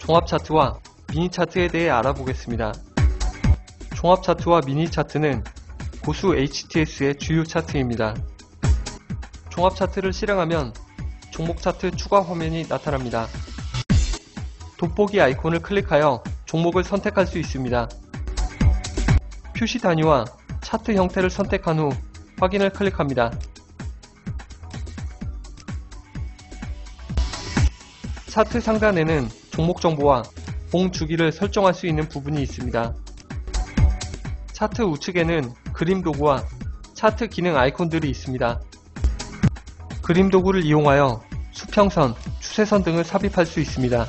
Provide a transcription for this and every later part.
종합 차트와 미니 차트에 대해 알아보겠습니다. 종합 차트와 미니 차트는 고수 HTS의 주요 차트입니다. 종합 차트를 실행하면 종목 차트 추가 화면이 나타납니다. 돋보기 아이콘을 클릭하여 종목을 선택할 수 있습니다. 표시 단위와 차트 형태를 선택한 후 확인을 클릭합니다. 차트 상단에는 종목 정보와 봉 주기를 설정할 수 있는 부분이 있습니다. 차트 우측에는 그림 도구와 차트 기능 아이콘들이 있습니다. 그림 도구를 이용하여 수평선, 추세선 등을 삽입할 수 있습니다.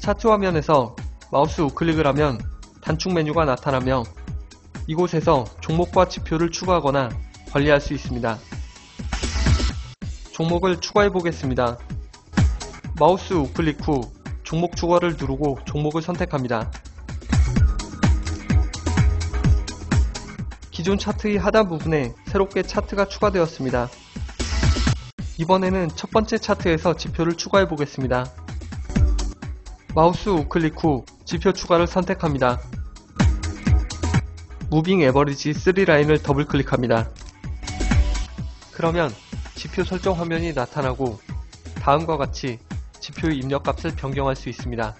차트 화면에서 마우스 우클릭을 하면 단축 메뉴가 나타나며 이곳에서 종목과 지표를 추가하거나 관리할 수 있습니다. 종목을 추가해 보겠습니다. 마우스 우클릭 후 종목 추가를 누르고 종목을 선택합니다. 기존 차트의 하단 부분에 새롭게 차트가 추가되었습니다. 이번에는 첫 번째 차트에서 지표를 추가해 보겠습니다. 마우스 우클릭 후 지표 추가를 선택합니다. 무빙 에버리지 3라인을 더블 클릭합니다. 그러면 지표 설정 화면이 나타나고 다음과 같이 지표의 입력값을 변경할 수 있습니다.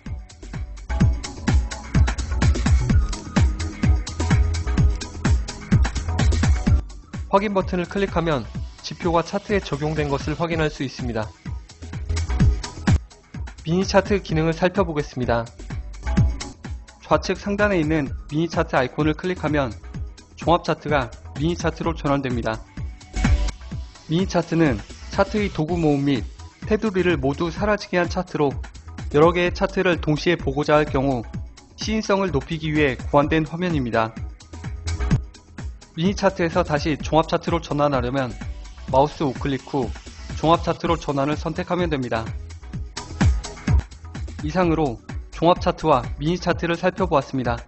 확인 버튼을 클릭하면 지표가 차트에 적용된 것을 확인할 수 있습니다. 미니 차트 기능을 살펴보겠습니다. 좌측 상단에 있는 미니 차트 아이콘을 클릭하면 종합 차트가 미니 차트로 전환됩니다. 미니 차트는 차트의 도구 모음 및 테두리를 모두 사라지게 한 차트로 여러 개의 차트를 동시에 보고자 할 경우 시인성을 높이기 위해 고안된 화면입니다. 미니 차트에서 다시 종합 차트로 전환하려면 마우스 우클릭 후 종합 차트로 전환을 선택하면 됩니다. 이상으로 종합 차트와 미니 차트를 살펴보았습니다.